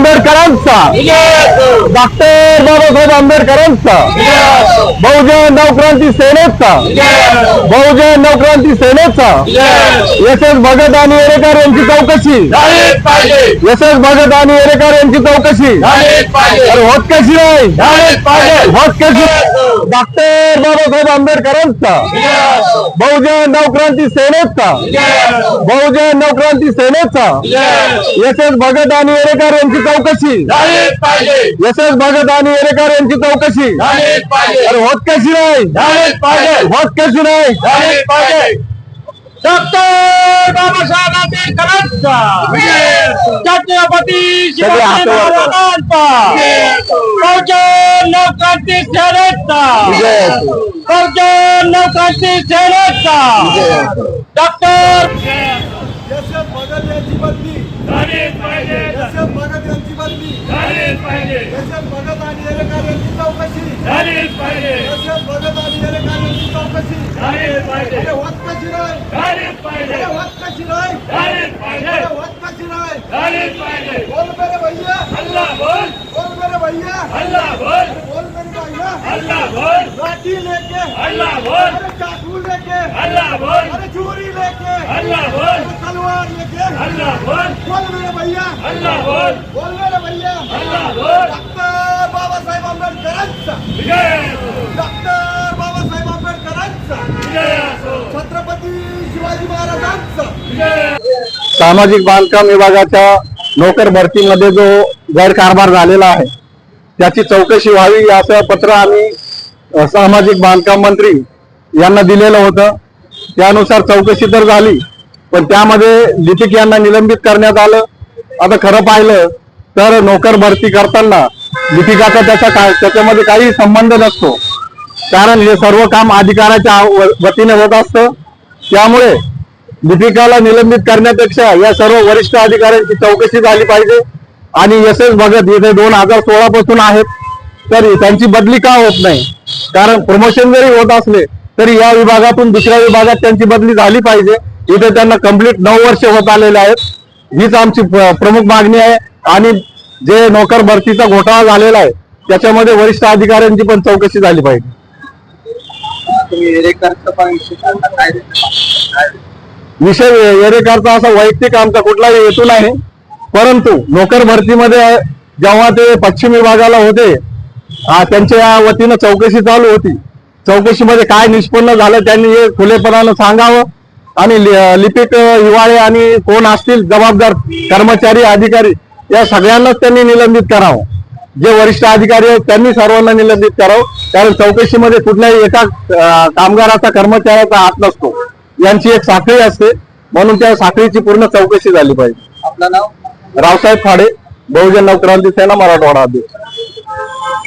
आंबेडकरांचा. डॉक्टर बाबासाहेब आंबेडकरांचा. बहुजन नवक्रांती सेनेचा. बहुजन नवक्रांती सेनेचा. एस एस भगत आणि एरेकर यांची चौकशी. एस एस भगत आणि एरेकर यांची चौकशी. होत कशी नाही? पाहिजे. होत कशी? डॉक्टर बाबासाहेब आंबेडकरांचा. बहुजन नवक्रांती सेनेचा. बहुजन नवक्रांती सेनेचा. एस एस भगत आणि एरेकर यांची चौकशी. एस एस भगत आणि एरेकर यांची चौकशी. होत कशी नाही? होत कशी नाही? डॉक्टर बाबासाहेब आंबेडकरांचा. छत्रपती शिवाजी. महाराजांचा. सेनेचा विजय। बहुजन नवक्रांती सेनेचा डॉक्टर एस एफ भगत यांची बदली एस एफ भगत यांची बदली एस एफ भगत आणि एरेकर यांची चौकशी एस एफ भगत आणि एरेकर यांची चौकशी अरे होत कशी नाही अरे होत कशी नाही अरे होत कशी नाही बोल मेरे भैया बोल मेरे भैया बोल मेरे भैया लाठी लेके अरे चाकू लेके अरे चूरी लेके। अरे तलवार लेके। बोल। मेरे भैया। बोल। मेरे भैया। डॉक्टर बाबासाहेब आंबेडकरांचा डॉक्टर बाबासाहेब आंबेडकरांचा छत्रपती शिवाजी महाराजांचा सामाजिक बांधकाम विभागाच्या नोकर भरतीमध्ये जो गैरकारभार झालेला आहे त्याची चौकशी व्हावी असं पत्र आम्ही सामाजिक बांधकाम मंत्री यांना दिलेलं होतं. त्यानुसार चौकशी तर झाली पण त्यामध्ये लिपिक यांना निलंबित करण्यात आलं. आता खरं पाहिलं तर नोकर भरती करताना लिपिकाचा त्याचा काय त्याच्यामध्ये काही संबंध नसतो. कारण हे सर्व काम अधिकाराच्या व- वतीने होत असतं. त्यामुळे लिपिकाला निलंबित करण्यापेक्षा या सर्व वरिष्ठ अधिकाऱ्यांची चौकशी झाली पाहिजे. आणि एस एस भगत येथे दोन हजार सोळा पासून आहेत. तर त्यांची बदली का होत नाही? कारण प्रमोशन जरी होत असले तरी या विभागातून दुसऱ्या विभागात त्यांची बदली झाली पाहिजे. इथे त्यांना कंप्लीट नऊ वर्ष होत आलेले आहेत. हीच आमची प्र- प्रमुख मागणी आहे. आणि जे नोकर भरतीचा घोटाळा झालेला आहे त्याच्यामध्ये वरिष्ठ अधिकाऱ्यांची पण चौकशी झाली पाहिजे. विषय येरेकरचा असा वैयक्तिक आमचा कुठलाही हेतू नाही. परंतु नोकर भरतीमध्ये जेव्हा ते पश्चिम विभागाला होते त्यांच्या वतीनं चौकशी चालू होती. चौकशीमध्ये काय निष्पन्न झालं त्यांनी हे खुलेपणानं सांगावं. आणि लिपिक हिवाळे आणि कोण असतील जबाबदार कर्मचारी अधिकारी या सगळ्यांनाच त्यांनी निलंबित करावं. जे वरिष्ठ अधिकारी आहेत त्यांनी सर्वांना निलंबित करावं. कारण चौकशीमध्ये कुठल्याही एका कामगाराचा कर्मचाऱ्याचा हात नसतो. यांची एक साखळी असते. म्हणून त्या साखळीची पूर्ण चौकशी झाली पाहिजे. आपलं नाव? रावसाहेब फाडे बहुजन नवक्रांती सेना मराठवाडा अध्यक्ष.